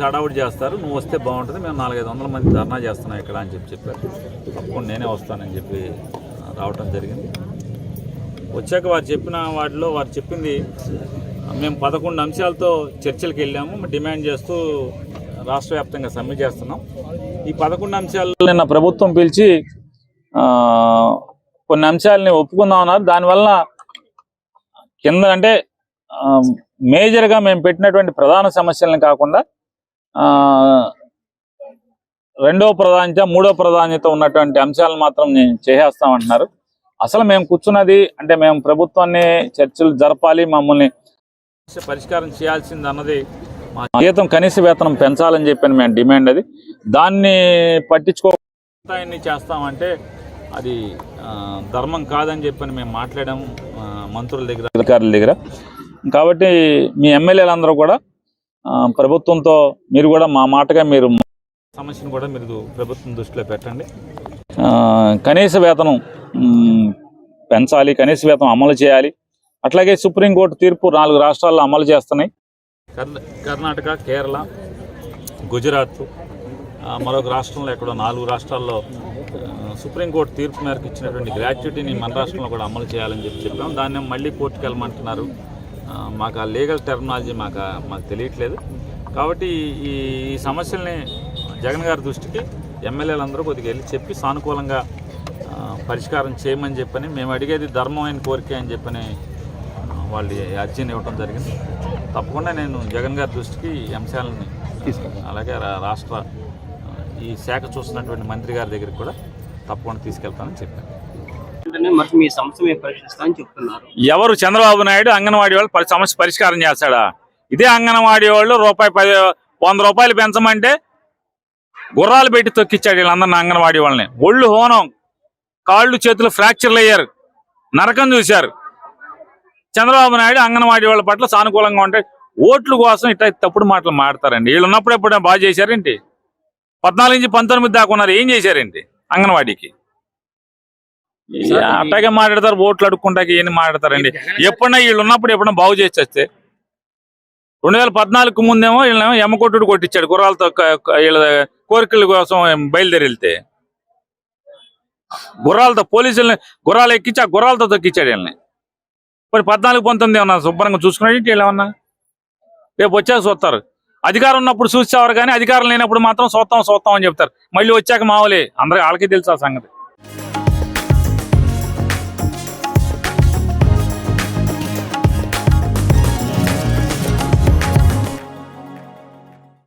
Police అడవుడు చేస్తారు. నువ్వు వస్తే బాగుంటుంది. మేము నాలుగైదు వందల మంది ధర్నా చేస్తున్నాం ఇక్కడ అని చెప్పి చెప్పారు. తప్పకుండా నేనే వస్తానని చెప్పి రావటం జరిగింది. వచ్చాక వారు చెప్పిన వాటిలో వారు చెప్పింది మేము పదకొండు అంశాలతో చర్చలకు వెళ్ళాము. డిమాండ్ చేస్తూ రాష్ట్ర వ్యాప్తంగా సమ్మె చేస్తున్నాం. ఈ పదకొండు అంశాల్లో నిన్న ప్రభుత్వం పిలిచి కొన్ని అంశాలని ఒప్పుకుందాం అన్నారు. దానివల్ల కింద అంటే మేజర్గా మేము పెట్టినటువంటి ప్రధాన సమస్యలను కాకుండా రెండో ప్రాధాన్యత మూడో ప్రాధాన్యత ఉన్నటువంటి అంశాలను మాత్రం నేను చేసేస్తామంటున్నారు. అసలు మేము కూర్చున్నది అంటే మేము ప్రభుత్వాన్ని చర్చలు జరపాలి మమ్మల్ని పరిష్కారం చేయాల్సింది అన్నది మా జీతం కనీస వేతనం పెంచాలని చెప్పిన మేము డిమాండ్ అది. దాన్ని పట్టించుకో చేస్తామంటే అది ధర్మం కాదని చెప్పని మేము మాట్లాడాము మంత్రుల దగ్గర అధికారుల దగ్గర. కాబట్టి మీ ఎమ్మెల్యేలందరూ కూడా ప్రభుత్వంతో మీరు కూడా మా మాటగా మీరు సమస్యను కూడా మీరు ప్రభుత్వం దృష్టిలో పెట్టండి. కనీస వేతనం పెంచాలి కనీస వేతనం అమలు చేయాలి. అట్లాగే సుప్రీంకోర్టు తీర్పు నాలుగు రాష్ట్రాల్లో అమలు చేస్తున్నాయి. కర్ణాటక కేరళ గుజరాత్ మరొక రాష్ట్రంలో ఎక్కడో నాలుగు రాష్ట్రాల్లో సుప్రీంకోర్టు తీర్పు మేరకు ఇచ్చినటువంటి గ్రాట్యుటీని మన రాష్ట్రంలో కూడా అమలు చేయాలని చెప్పి చెప్పాం. దాన్ని మళ్ళీ కోర్టుకు వెళ్ళమంటున్నారు మాకు ఆ లీగల్ టెర్మినాలజీ మాకు మాకు తెలియట్లేదు. కాబట్టి ఈ ఈ సమస్యల్ని జగన్ గారి దృష్టికి ఎమ్మెల్యేలందరూ కొద్దిగా వెళ్ళి చెప్పి సానుకూలంగా పరిష్కారం చేయమని చెప్పని మేము అడిగేది ధర్మమైన కోరిక అని చెప్పని వాళ్ళు అర్జీని ఇవ్వడం జరిగింది. తప్పకుండా నేను జగన్ గారి దృష్టికి ఈ అంశాలని అలాగే రాష్ట్ర ఈ శాఖ చూస్తున్నటువంటి మంత్రి గారి దగ్గరికి కూడా తప్పకుండా తీసుకెళ్తానని చెప్పాను. వెంటనే మరి మీ సమస్య మేము పరిష్కరిస్తామని చెప్తున్నారు. ఎవరు చంద్రబాబు నాయుడు అంగన్వాడీ వాళ్ళు సమస్య పరిష్కారం చేస్తాడా? ఇదే అంగన్వాడీ వాళ్ళు రూపాయి పది వంద రూపాయలు పెంచమంటే గుర్రాలు పెట్టి తొక్కిచ్చాడు వీళ్ళందరిని అంగన్వాడీ వాళ్ళని. ఒళ్ళు హోనం కాళ్ళు చేతులు ఫ్రాక్చర్లు అయ్యారు. నరకం చూశారు. చంద్రబాబు నాయుడు అంగన్వాడీ వాళ్ళ పట్ల సానుకూలంగా ఉంటాయి ఓట్ల కోసం ఇట్లా తప్పుడు మాటలు మాడతారండి వీళ్ళు ఉన్నప్పుడు ఎప్పుడైనా బాగా చేశారేంటి? పద్నాలుగు నుంచి పంతొమ్మిది దాకా ఉన్నారు. ఏం చేశారేంటి అంగన్వాడీకి? అట్టాగే మాట్లాడతారు ఓట్లు అడుక్కుంటాకి ఏం మాట్లాడతారండి. ఎప్పుడన్నా వీళ్ళు ఉన్నప్పుడు ఎప్పుడన్నా బాగు చేసి వస్తే రెండు వేల పద్నాలుగు ముందేమో వీళ్ళనేమో ఎమ్మకొట్టుడు కొట్టించాడు గుర్రాలతో వీళ్ళ కోరికల కోసం బయలుదేరి వెళ్తే గుర్రాలతో పోలీసుల్ని గుర్రాలు ఎక్కించి ఆ గుర్రాలతో తొక్కిచ్చాడు వీళ్ళని. మరి పద్నాలుగు పంతొమ్మిది ఏమన్నా శుభ్రంగా చూసుకునేది వీళ్ళు ఏమన్నా? రేపు వచ్చాక చూస్తారు అధికారం ఉన్నప్పుడు చూసేవారు కానీ అధికారం లేనప్పుడు మాత్రం చూస్తాం చూస్తాం అని చెప్తారు. మళ్ళీ వచ్చాక మావలే. అందరికి వాళ్ళకి తెలుసు ఆ సంగతి.